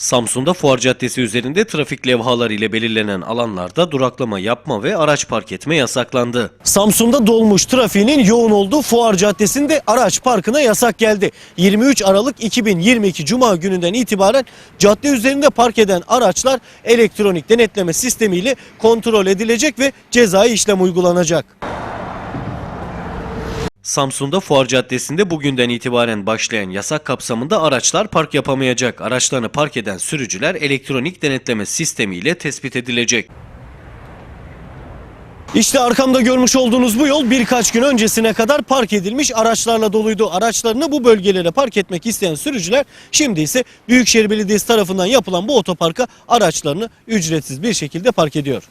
Samsun'da Fuar Caddesi üzerinde trafik levhaları ile belirlenen alanlarda duraklama yapma ve araç park etme yasaklandı. Samsun'da dolmuş trafiğinin yoğun olduğu Fuar Caddesi'nde araç parkına yasak geldi. 23 Aralık 2022 Cuma gününden itibaren cadde üzerinde park eden araçlar elektronik denetleme sistemiyle kontrol edilecek ve cezai işlem uygulanacak. Samsun'da Fuar Caddesi'nde bugünden itibaren başlayan yasak kapsamında araçlar park yapamayacak. Araçlarını park eden sürücüler elektronik denetleme sistemiyle tespit edilecek. İşte arkamda görmüş olduğunuz bu yol birkaç gün öncesine kadar park edilmiş araçlarla doluydu. Araçlarını bu bölgelere park etmek isteyen sürücüler şimdi ise Büyükşehir Belediyesi tarafından yapılan bu otoparka araçlarını ücretsiz bir şekilde park ediyor.